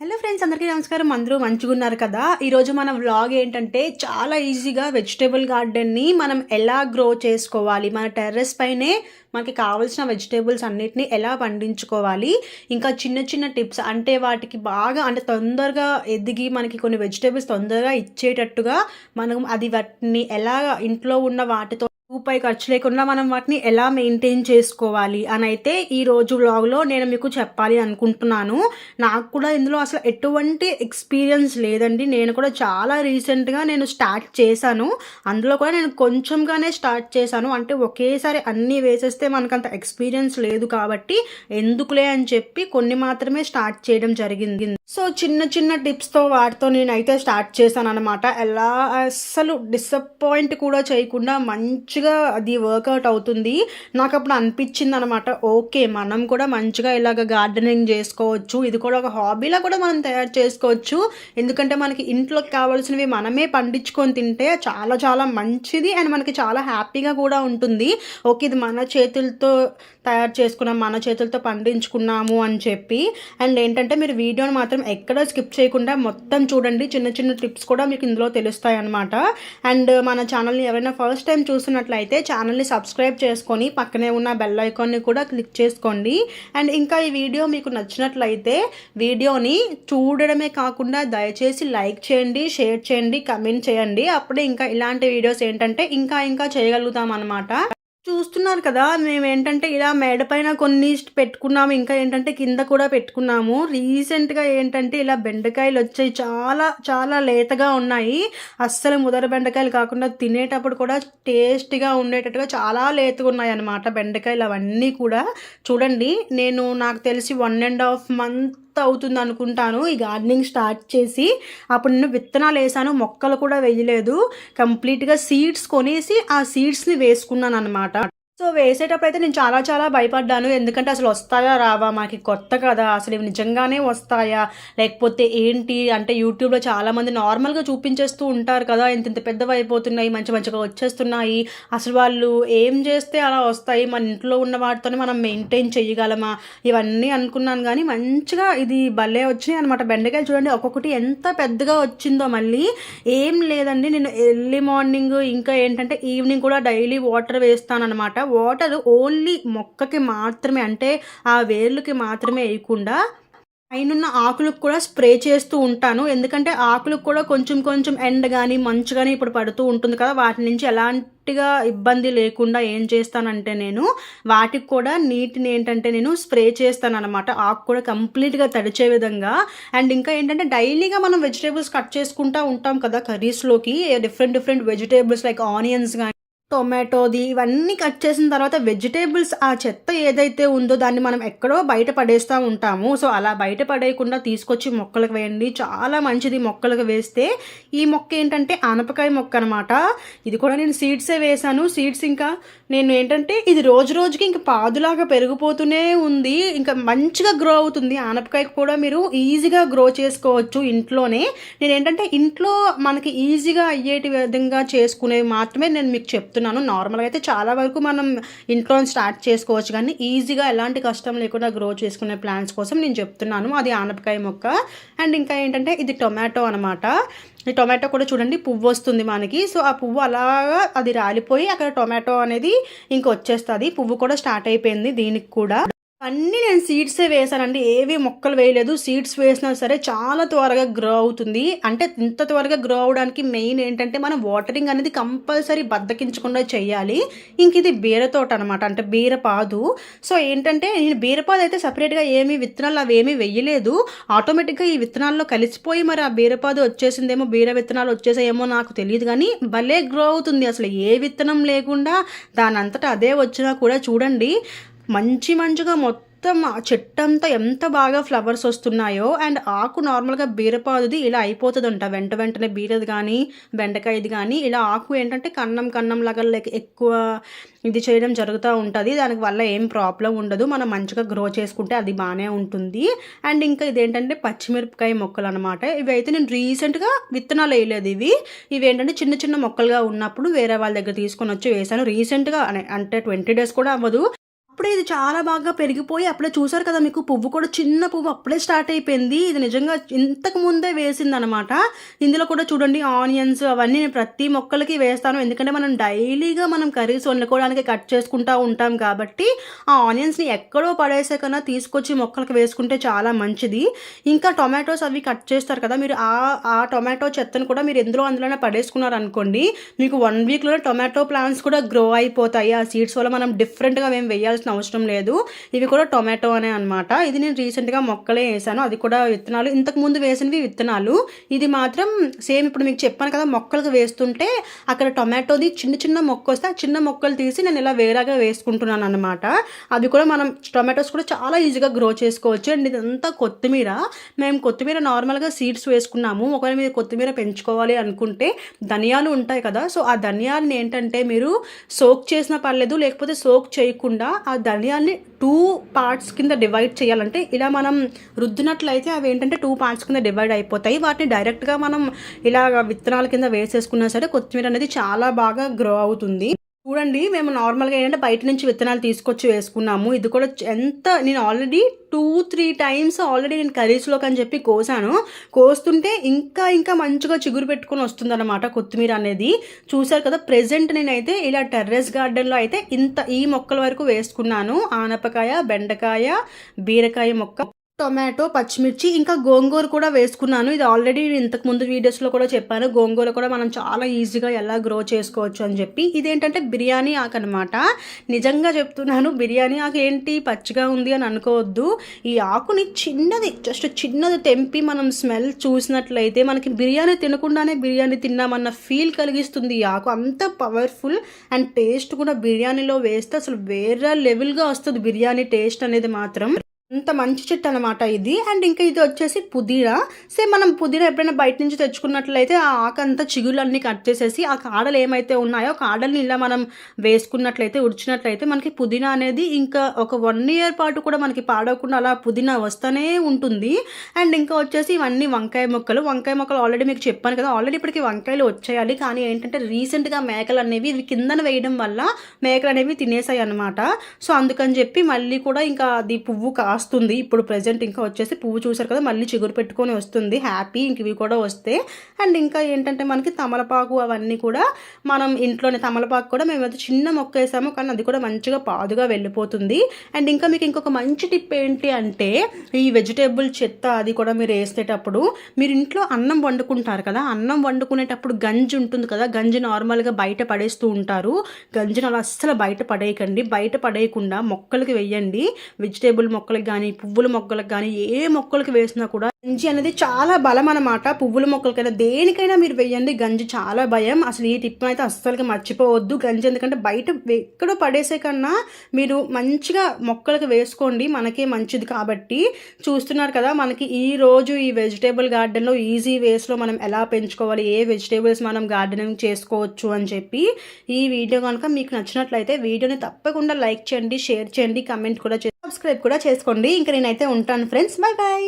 Hello friends అందరికీ నమస్కారం. అందరూ మంచిగా ఉన్నారు కదా ఈరోజు మన వ్లాగ్ ఏంటంటే చాలా ఈజీగా వెజిటేబుల్ గార్డెన్ని మనం ఎలా గ్రో చేసుకోవాలి? మన టెర్రస్ పైనే మనకి కావాల్సిన వెజిటేబుల్స్ అన్నిటిని ఎలా పండించుకోవాలి? ఇంకా చిన్న చిన్న టిప్స్ అంటే వాటికి బాగా అంటే తొందరగా ఎదిగి మనకి కొన్ని వెజిటేబుల్స్ తొందరగా ఇచ్చేటట్టుగా మనం అది వాటిని ఎలా ఇంట్లో ఉన్న వాటితో రూపాయి ఖర్చు లేకుండా మనం వాటిని ఎలా మెయింటైన్ చేసుకోవాలి అని అయితే ఈ రోజు వ్లాగ్లో నేను మీకు చెప్పాలి అనుకుంటున్నాను. నాకు కూడా ఇందులో అసలు ఎటువంటి ఎక్స్పీరియన్స్ లేదండి. నేను కూడా చాలా రీసెంట్గా నేను స్టార్ట్ చేశాను. అందులో కూడా నేను కొంచెంగానే స్టార్ట్ చేశాను. అంటే ఒకేసారి అన్నీ వేసేస్తే మనకంత ఎక్స్పీరియన్స్ లేదు కాబట్టి ఎందుకులే అని చెప్పి కొన్ని మాత్రమే స్టార్ట్ చేయడం జరిగింది. సో చిన్న చిన్న టిప్స్తో వాటితో నేనైతే స్టార్ట్ చేశాను అనమాట ఎలా అస్సలు డిసప్పాయింట్ కూడా చేయకుండా మంచి మంచిగా అది వర్కౌట్ అవుతుంది. నాకు అప్పుడు అనిపించింది అనమాట ఓకే మనం కూడా మంచిగా ఇలాగ గార్డెనింగ్ చేసుకోవచ్చు. ఇది కూడా ఒక హాబీలా కూడా మనం తయారు చేసుకోవచ్చు. ఎందుకంటే మనకి ఇంట్లోకి కావాల్సినవి మనమే పండించుకొని తింటే చాలా చాలా మంచిది. అండ్ మనకి చాలా హ్యాపీగా కూడా ఉంటుంది. ఓకే ఇది మన చేతులతో తయారు చేసుకున్నాం మన చేతులతో పండించుకున్నాము అని చెప్పి. అండ్ ఏంటంటే మీరు వీడియోని మాత్రం ఎక్కడ స్కిప్ చేయకుండా మొత్తం చూడండి. చిన్న చిన్న టిప్స్ కూడా మీకు ఇందులో తెలుస్తాయి అనమాట అండ్ మన ఛానల్ని ఎవరైనా ఫస్ట్ టైం చూస్తున్నట్లయితే ఛానల్ని సబ్స్క్రైబ్ చేసుకొని పక్కనే ఉన్న బెల్ ఐకాన్ని కూడా క్లిక్ చేసుకోండి. అండ్ ఇంకా ఈ వీడియో మీకు నచ్చినట్లయితే వీడియోని చూడడమే కాకుండా దయచేసి లైక్ చేయండి షేర్ చేయండి కమెంట్ చేయండి. అప్పుడే ఇంకా ఇలాంటి వీడియోస్ ఏంటంటే ఇంకా ఇంకా చేయగలుగుతాం అనమాట చూస్తున్నారు కదా మేము ఏంటంటే ఇలా మేడ పైన కొన్ని పెట్టుకున్నాము ఇంకా ఏంటంటే కింద కూడా పెట్టుకున్నాము. రీసెంట్గా ఏంటంటే ఇలా బెండకాయలు వచ్చాయి చాలా చాలా లేతగా ఉన్నాయి. అస్సలు ముదర బెండకాయలు కాకుండా తినేటప్పుడు కూడా టేస్ట్గా ఉండేటట్టుగా చాలా లేతగా ఉన్నాయి అన్నమాట బెండకాయలు అవన్నీ కూడా. చూడండి నేను నాకు తెలిసి వన్ అండ్ హాఫ్ మంత్ అవుతుంది అనుకుంటాను ఈ గార్డెనింగ్ స్టార్ట్ చేసి అప్పుడు నేను విత్తనాలు వేసాను. మొక్కలు కూడా వేయలేదు. కంప్లీట్గా సీడ్స్ కొనేసి ఆ సీడ్స్ని వేసుకున్నాను అనమాట సో వేసేటప్పుడు అయితే నేను చాలా చాలా భయపడ్డాను. ఎందుకంటే అసలు వస్తాయా రావా? మాకు కొత్త కదా. అసలు ఇవి నిజంగానే వస్తాయా? లేకపోతే ఏంటి? అంటే యూట్యూబ్లో చాలామంది నార్మల్గా చూపించేస్తూ ఉంటారు కదా. ఇంత ఇంత పెద్దవి అయిపోతున్నాయి మంచి మంచిగా వచ్చేస్తున్నాయి. అసలు వాళ్ళు ఏం చేస్తే అలా వస్తాయి? మన ఇంట్లో ఉన్న వాటితోనే మనం మెయింటైన్ చేయగలమా? ఇవన్నీ అనుకున్నాను కానీ మంచిగా ఇది భలే వచ్చినాయి అనమాట బెండకాయలు చూడండి ఒక్కొక్కటి ఎంత పెద్దగా వచ్చిందో మళ్ళీ. ఏం లేదండి. నేను ఎర్లీ మార్నింగ్ ఇంకా ఏంటంటే ఈవినింగ్ కూడా డైలీ వాటర్ వేస్తాను అనమాట వాటర్ ఓన్లీ మొక్కకి మాత్రమే అంటే ఆ వేర్లకి మాత్రమే వేయకుండా పైన ఆకులకు కూడా స్ప్రే చేస్తూ ఉంటాను. ఎందుకంటే ఆకులకు కూడా కొంచెం కొంచెం ఎండ కానీ మంచు కానీ ఇప్పుడు పడుతూ ఉంటుంది కదా. వాటి నుంచి ఎలాంటిగా ఇబ్బంది లేకుండా ఏం చేస్తానంటే నేను వాటికి కూడా నీటిని ఏంటంటే నేను స్ప్రే చేస్తాను అనమాట ఆకు కూడా కంప్లీట్గా తడిచే విధంగా. అండ్ ఇంకా ఏంటంటే డైలీగా మనం వెజిటేబుల్స్ కట్ చేసుకుంటూ ఉంటాం కదా కర్రీస్లోకి. Different different vegetables like onions కానీ టొమాటోది ఇవన్నీ కట్ చేసిన తర్వాత వెజిటేబుల్స్ ఆ చెత్త ఏదైతే ఉందో దాన్ని మనం ఎక్కడో బయట పడేస్తూ ఉంటాము. సో అలా బయట పడేయకుండా తీసుకొచ్చి మొక్కలకు వేయండి. చాలా మంచిది మొక్కలకు వేస్తే. ఈ మొక్క ఏంటంటే ఆనపకాయ మొక్క అనమాట ఇది కూడా నేను సీడ్సే వేశాను. సీడ్స్ ఇంకా నేను ఏంటంటే ఇది రోజు రోజుకి ఇంకా పాదులాగా పెరిగిపోతూనే ఉంది. ఇంకా మంచిగా గ్రో అవుతుంది. ఆనపకాయ కూడా మీరు ఈజీగా గ్రో చేసుకోవచ్చు ఇంట్లోనే. నేను ఏంటంటే ఇంట్లో మనకి ఈజీగా అయ్యేటి విధంగా చేసుకునేవి మాత్రమే నేను మీకు చెప్తున్నాను. చెప్తున్నాను నార్మల్గా అయితే చాలా వరకు మనం ఇంట్లో స్టార్ట్ చేసుకోవచ్చు. కానీ ఈజీగా ఎలాంటి కష్టం లేకుండా గ్రో చేసుకునే ప్లాంట్స్ కోసం నేను చెప్తున్నాను. అది ఆనపకాయ మొక్క. అండ్ ఇంకా ఏంటంటే ఇది టొమాటో అనమాట ఈ టొమాటో కూడా చూడండి పువ్వు వస్తుంది మనకి. సో ఆ పువ్వు అలాగా అది రాలిపోయి అక్కడ టొమాటో అనేది ఇంకొచ్చేస్తుంది పువ్వు కూడా స్టార్ట్ అయిపోయింది దీనికి కూడా. అన్నీ నేను సీడ్సే వేసానండి ఏవి మొక్కలు వేయలేదు. సీడ్స్ వేసినా సరే చాలా త్వరగా గ్రో అవుతుంది. అంటే ఇంత త్వరగా గ్రో అవడానికి మెయిన్ ఏంటంటే మనం వాటరింగ్ అనేది కంపల్సరీ బద్దకించకుండా చేయాలి. ఇంక ఇది బీరతోట అనమాట అంటే బీరపాదు సో ఏంటంటే నేను బీరపాదు అయితే సపరేట్గా ఏమి విత్తనాలు అవి ఏమీ వేయలేదు. ఆటోమేటిక్గా ఈ విత్తనాల్లో కలిసిపోయి మరి ఆ బీరపాదు వచ్చేసిందేమో బీర విత్తనాలు వచ్చేసాయేమో నాకు తెలియదు కానీ భలే గ్రో అవుతుంది. అసలు ఏ విత్తనం లేకుండా దానంతటా అదే వచ్చినా కూడా చూడండి. మంచి మంచిగా మొత్తం ఆ ఎంత బాగా ఫ్లవర్స్ వస్తున్నాయో అండ్ ఆకు నార్మల్గా బీరపాదుది ఇలా అయిపోతుందంట. వెంట వెంటనే బీరది కానీ బెండకాయది కానీ ఇలా ఆకు ఏంటంటే కన్నం కన్నం లాగా ఎక్కువ ఇది చేయడం జరుగుతూ ఉంటుంది. దానికి వల్ల ఏం ప్రాబ్లం ఉండదు. మనం మంచిగా గ్రో చేసుకుంటే అది బాగానే ఉంటుంది. అండ్ ఇంకా ఇదేంటంటే పచ్చిమిరపకాయ మొక్కలు అనమాట ఇవి అయితే నేను రీసెంట్గా విత్తనాలు వేయలేదు ఇవి. ఇవి ఏంటంటే చిన్న చిన్న మొక్కలుగా ఉన్నప్పుడు వేరే వాళ్ళ దగ్గర తీసుకొని వచ్చి వేసాను రీసెంట్గా అంటే ట్వంటీ డేస్ కూడా అవ్వదు. అప్పుడే ఇది చాలా బాగా పెరిగిపోయి అప్పుడే చూసారు కదా మీకు పువ్వు కూడా చిన్న పువ్వు అప్పుడే స్టార్ట్ అయిపోయింది. ఇది నిజంగా ఇంతకు ముందే వేసిందనమాట. ఇందులో కూడా చూడండి ఆనియన్స్ అవన్నీ నేను ప్రతి మొక్కలకి వేస్తాను. ఎందుకంటే మనం డైలీగా మనం కర్రీస్ వండుకోవడానికి కట్ చేసుకుంటూ ఉంటాం కాబట్టి ఆ ఆనియన్స్ని ఎక్కడో పడేసే కన్నా తీసుకొచ్చి మొక్కలకి వేసుకుంటే చాలా మంచిది. ఇంకా టొమాటోస్ అవి కట్ చేస్తారు కదా మీరు ఆ ఆ టొమాటో చెత్తను కూడా మీరు ఎందులో అందులోనే పడేసుకున్నారు అనుకోండి మీకు వన్ వీక్లో టొమాటో ప్లాంట్స్ కూడా గ్రో అయిపోతాయి. ఆ సీడ్స్ వల్ల మనం డిఫరెంట్గా మేము వేయాల్సిన అవసరం లేదు. ఇవి కూడా టొమాటో అనే అనమాట ఇది నేను రీసెంట్గా మొక్కలే వేసాను. అది కూడా విత్తనాలు ఇంతకు ముందు వేసినవి విత్తనాలు. ఇది మాత్రం సేమ్ ఇప్పుడు మీకు చెప్పాను కదా మొక్కలకు వేస్తుంటే అక్కడ టొమాటోది చిన్న చిన్న మొక్క వస్తే ఆ చిన్న మొక్కలు తీసి నేను ఇలా వేరేగా వేసుకుంటున్నాను అనమాట అవి కూడా మనం టొమాటోస్ కూడా చాలా ఈజీగా గ్రో చేసుకోవచ్చు. అండ్ ఇదంతా కొత్తిమీర. మేము కొత్తిమీర నార్మల్గా సీడ్స్ వేసుకున్నాము. ఒకవేళ మీరు కొత్తిమీర పెంచుకోవాలి అనుకుంటే ధనియాలు ఉంటాయి కదా. సో ఆ ధనియాలని ఏంటంటే మీరు సోక్ చేసిన పర్లేదు లేకపోతే సోక్ చేయకుండా ఆ ఆ ధనియాల్ని టూ పార్ట్స్ కింద డివైడ్ చేయాలంటే ఇలా మనం రుద్దినట్లయితే అవి ఏంటంటే టూ పార్ట్స్ కింద డివైడ్ అయిపోతాయి. వాటిని డైరెక్ట్గా మనం ఇలా విత్తనాల కింద వేసేసుకున్నా సరే కొత్తిమీర అనేది చాలా బాగా గ్రో అవుతుంది. చూడండి మేము నార్మల్గా ఏంటంటే బయట నుంచి విత్తనాలు తీసుకొచ్చి వేసుకున్నాము. ఇది కూడా ఎంత నేను already two three times already నేను కర్రీస్లోకి అని చెప్పి కోసాను. కోస్తుంటే ఇంకా ఇంకా మంచిగా చిగురు పెట్టుకొని వస్తుందన్నమాట కొత్తిమీర అనేది. చూశారు కదా ప్రజెంట్ నేనైతే ఇలా టెర్రస్ గార్డెన్లో అయితే ఇంత ఈ మొక్కల వరకు వేసుకున్నాను. ఆనపకాయ బెండకాయ బీరకాయ మొక్క. టొమాటో పచ్చిమిర్చి ఇంకా గోంగూర కూడా వేసుకున్నాను. ఇది ఆల్రెడీ ఇంతకు ముందు వీడియోస్లో కూడా చెప్పాను. గోంగూర కూడా మనం చాలా ఈజీగా ఎలా గ్రో చేసుకోవచ్చు అని చెప్పి. ఇదేంటంటే బిర్యానీ ఆకు అనమాట నిజంగా చెప్తున్నాను బిర్యానీ ఆకు ఏంటి? పచ్చిగా ఉంది అని అనుకోవద్దు. ఈ ఆకుని చిన్నది జస్ట్ చిన్నది తెంపి మనం స్మెల్ చూసినట్లయితే మనకి బిర్యానీ తినకుండానే బిర్యానీ తిన్నామన్న ఫీల్ కలిగిస్తుంది ఈ ఆకు. అంత పవర్ఫుల్ అండ్ టేస్ట్ కూడా బిర్యానీలో వేస్తే అసలు వేరే లెవెల్గా వస్తుంది బిర్యానీ టేస్ట్ అనేది మాత్రం. అంత మంచి చెట్టు అనమాట ఇది. అండ్ ఇంకా ఇది వచ్చేసి పుదీనా సేమ్ మనం పుదీనా ఎప్పుడైనా బయట నుంచి తెచ్చుకున్నట్లయితే ఆ ఆకంతా చిగులన్నీ కట్ చేసేసి ఆ కాడలు ఏమైతే ఉన్నాయో కాడల్ని ఇలా మనం వేసుకున్నట్లయితే ఉడిచినట్లయితే మనకి పుదీనా అనేది ఇంకా ఒక వన్ ఇయర్ పాటు కూడా మనకి పాడవకుండా అలా పుదీనా వస్తూనే ఉంటుంది. అండ్ ఇంకా వచ్చేసి ఇవన్నీ వంకాయ మొక్కలు. వంకాయ మొక్కలు ఆల్రెడీ మీకు చెప్పాను కదా ఆల్రెడీ ఇప్పటికి వంకాయలు వచ్చేయాలి కానీ ఏంటంటే రీసెంట్గా మేకలు అనేవి ఇవి కిందన వేయడం వల్ల మేకలు అనేవి తినేసాయి అనమాట సో అందుకని చెప్పి మళ్ళీ కూడా ఇంకా అది పువ్వు కా వస్తుంది. ఇప్పుడు ప్రజెంట్ ఇంకా వచ్చేసి పువ్వు చూసారు కదా మళ్ళీ చిగురు పెట్టుకొని వస్తుంది. హ్యాపీ ఇంక ఇవి కూడా వస్తే. అండ్ ఇంకా ఏంటంటే మనకి తమలపాకు అవన్నీ కూడా మనం ఇంట్లోనే తమలపాకు కూడా మేము అయితే చిన్న మొక్క వేసాము కానీ అది కూడా మంచిగా పాదుగా వెళ్ళిపోతుంది. అండ్ ఇంకా మీకు ఇంకొక మంచి టిప్ ఏంటి అంటే ఈ వెజిటేబుల్ చెత్త అది కూడా మీరు వేసేటప్పుడు మీరు ఇంట్లో అన్నం వండుకుంటారు కదా అన్నం వండుకునేటప్పుడు గంజి ఉంటుంది కదా గంజి నార్మల్గా బయట పడేస్తూ ఉంటారు. గంజిని అలా అస్సలు బయట పడేయకండి. బయట పడేయకుండా మొక్కలకి వెయ్యండి వెజిటేబుల్ మొక్కలకి కానీ పువ్వుల మొక్కలకు కానీ ఏ మొక్కలకి వేసినా కూడా గంజి అనేది చాలా బలం అనమాట పువ్వుల మొక్కలకైనా దేనికైనా మీరు వేయండి. గంజి చాలా భయం. అసలు ఈ టిప్ అయితే అస్సలకి మర్చిపోవద్దు. గంజి ఎందుకంటే బయట ఎక్కడో పడేసే కన్నా మీరు మంచిగా మొక్కలకు వేసుకోండి. మనకే మంచిది కాబట్టి. చూస్తున్నారు కదా మనకి ఈ రోజు ఈ వెజిటేబుల్ గార్డెన్లో ఈజీ వేస్లో మనం ఎలా పెంచుకోవాలి? ఏ వెజిటేబుల్స్ మనం గార్డెనింగ్ చేసుకోవచ్చు అని చెప్పి ఈ వీడియో కనుక మీకు నచ్చినట్లయితే వీడియోని తప్పకుండా లైక్ చేయండి షేర్ చేయండి కమెంట్ కూడా సబ్స్క్రైబ్ కూడా చేసుకోండి. ఇంకా నేనైతే ఉంటాను ఫ్రెండ్స్ బాయ్ బాయ్